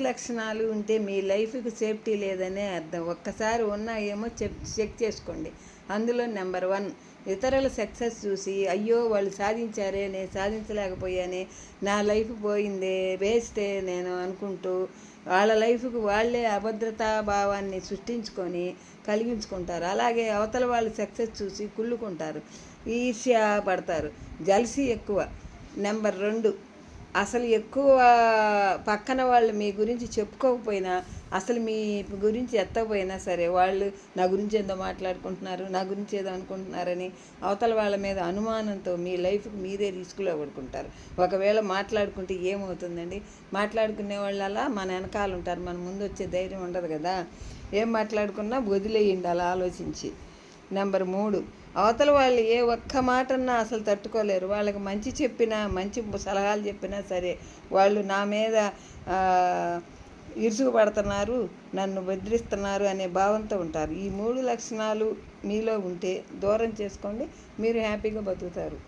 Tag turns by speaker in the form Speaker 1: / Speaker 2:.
Speaker 1: లక్షణాలు ఉంటే మీ లైఫ్కి సేఫ్టీ లేదనే అర్థం. ఒక్కసారి ఉన్నాయేమో చెక్ చెక్ చేసుకోండి. అందులో నెంబర్ వన్ ఇతరుల సక్సెస్ చూసి అయ్యో వాళ్ళు సాధించారే నేను సాధించలేకపోయానే నా లైఫ్ పోయిందే వేస్తే నేను అనుకుంటూ వాళ్ళ లైఫ్కి వాళ్ళే అభద్రతా భావాన్ని సృష్టించుకొని కలిగించుకుంటారు. అలాగే అవతల వాళ్ళు సక్సెస్ చూసి కుళ్ళుకుంటారు. ఈర్ష్య పడతారు. జలసి ఎక్కువ. నెంబర్ రెండు అసలు ఎక్కువ పక్కన వాళ్ళు మీ గురించి చెప్పుకోకపోయినా అసలు మీ గురించి ఎత్తకపోయినా సరే వాళ్ళు నా గురించి ఏదో మాట్లాడుకుంటున్నారు నా గురించి ఏదో అనుకుంటున్నారని అవతల వాళ్ళ మీద అనుమానంతో మీ లైఫ్కి మీరే రిస్క్లో పడుకుంటారు. ఒకవేళ మాట్లాడుకుంటే ఏమవుతుందండి? మాట్లాడుకునే వాళ్ళలా మన వెనకాల ఉంటారు. మన ముందు వచ్చే ధైర్యం ఉండదు కదా. ఏం మాట్లాడుకున్నా వదిలేయండి అలా ఆలోచించి. నెంబర్ మూడు అవతల వాళ్ళు ఏ ఒక్క మాటన్నా అసలు తట్టుకోలేరు. వాళ్ళకి మంచి చెప్పినా మంచి సలహాలు చెప్పినా సరే వాళ్ళు నా మీద ఆ, పడుతున్నారు నన్ను బెదిరిస్తున్నారు అనే భావంతో ఉంటారు. ఈ మూడు లక్షణాలు మీలో ఉంటే దూరం చేసుకోండి మీరు హ్యాపీగా బతుకుతారు.